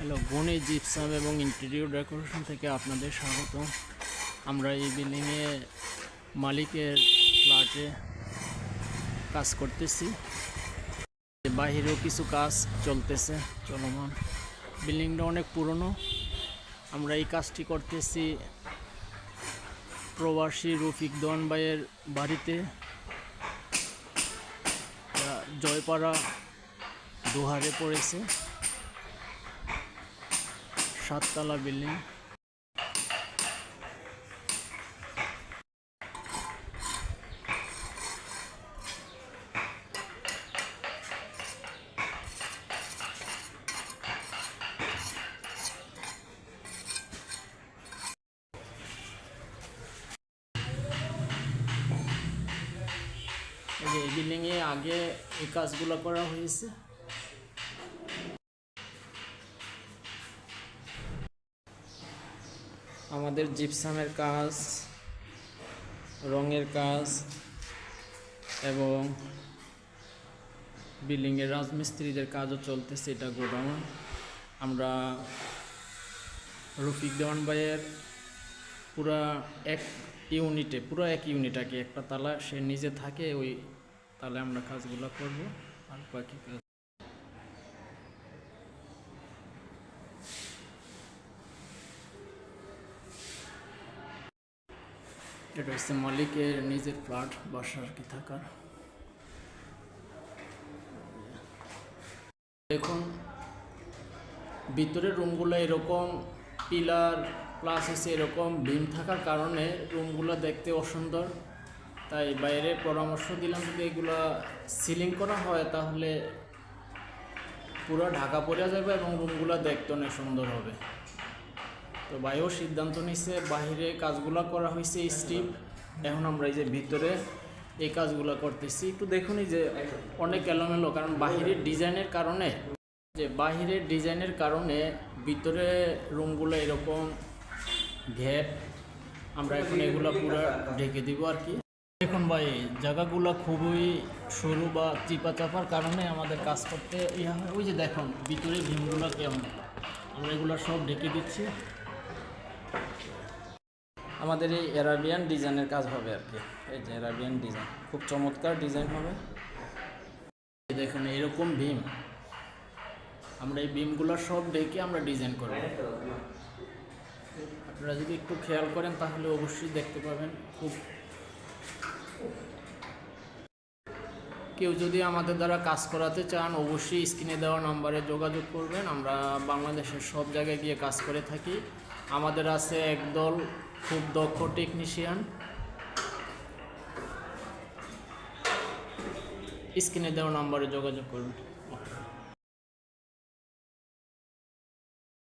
Hello, বনি gypsum এবং interior decoration থেকে আপনাদের স্বাগত। আমরা এই বিল্ডিংয়ে মালিকের ফ্ল্যাটে কাজ করতেছি। বাহিরেও কিছু কাজ চলতেছে, চলমান। বিল্ডিংটা অনেক পুরনো। আমরা এই কাজটি করতেছি প্রবাসী রফিক দন ভাইয়ের বাড়িতে। জয়পাড়া দুহারে পড়েছে। সাততলা বিল্ডিং। এই বিল্ডিংয়ে আগে এই কাজগুলো করা হয়েছে। আমাদের জিপসামের কাজ, রঙের কাজ, এবং বিল্ডিংয়ের রাজমিস্ত্রিদের কাজও চলতেছে এটা গোডাউন। আমরা রফিক দেওয়ান ভাইয়ের পুরা এক ইউনিটে, পুরো এক ইউনিট আর কি একটা তালা, সে নিজে থাকে, ওই তালে আমরা কাজগুলো করব, আর বাকি কাজ এটা হচ্ছে মালিকের নিজের ফ্ল্যাট বাসা আর কি থাকার? দেখুন, ভিতরের রুমগুলো এরকম, পিলার প্লাস হচ্ছে এরকম বিম থাকার কারণে রুমগুলো দেখতে অসুন্দর। তাই বাইরে পরামর্শ দিলাম যদি এগুলো সিলিং করা হয়, তাহলে পুরো ঢাকা পড়ে যাবে এবং রুমগুলো দেখতে অনেক সুন্দর হবে। তো ভাইও সিদ্ধান্ত নিছে বাইরে কাজগুলো করা হয়েছে স্টিপ এখন আমরা এই যে ভিতরে এই কাজগুলো করতেছি। একটু দেখুন এই যে অনেক এলোমেলো, কারণ বাহিরের ডিজাইনের কারণে, যে বাহিরের ডিজাইনের কারণে ভিতরে রুমগুলো এরকম ঘ্যাপ আমরা এখন এগুলো পুরো ঢেকে দিব আর কি। দেখুন ভাই, জায়গাগুলো খুবই সরু বা চিপা চাপার কারণে আমাদের কাজ করতে ইয়া হয় ওই যে দেখুন, ভিতরে ভীমগুলো কেমন। আমরা এগুলো সব ঢেকে দিচ্ছি। আমাদের এই অ্যারাবিয়ান ডিজাইনের কাজ হবে আর কি। এই যে অ্যারাবিয়ান ডিজাইন খুব চমৎকার ডিজাইন হবে। দেখুন, এরকম ভীম। আমরা এই ভীমগুলো সব ডেকে আমরা ডিজাইন করব। আপনারা যদি একটু খেয়াল করেন, তাহলে অবশ্যই দেখতে পাবেন খুব কেউ যদি আমাদের দ্বারা কাজ করাতে চান, অবশ্যই স্ক্রিনে দেওয়া নম্বরে যোগাযোগ করবেন। আমরা বাংলাদেশের সব জায়গায় গিয়ে কাজ করে থাকি। আমাদের আছে একদল খুব দক্ষ টেকনিশিয়ান স্ক্রিনে দেওয়া নম্বরে যোগাযোগ করবেন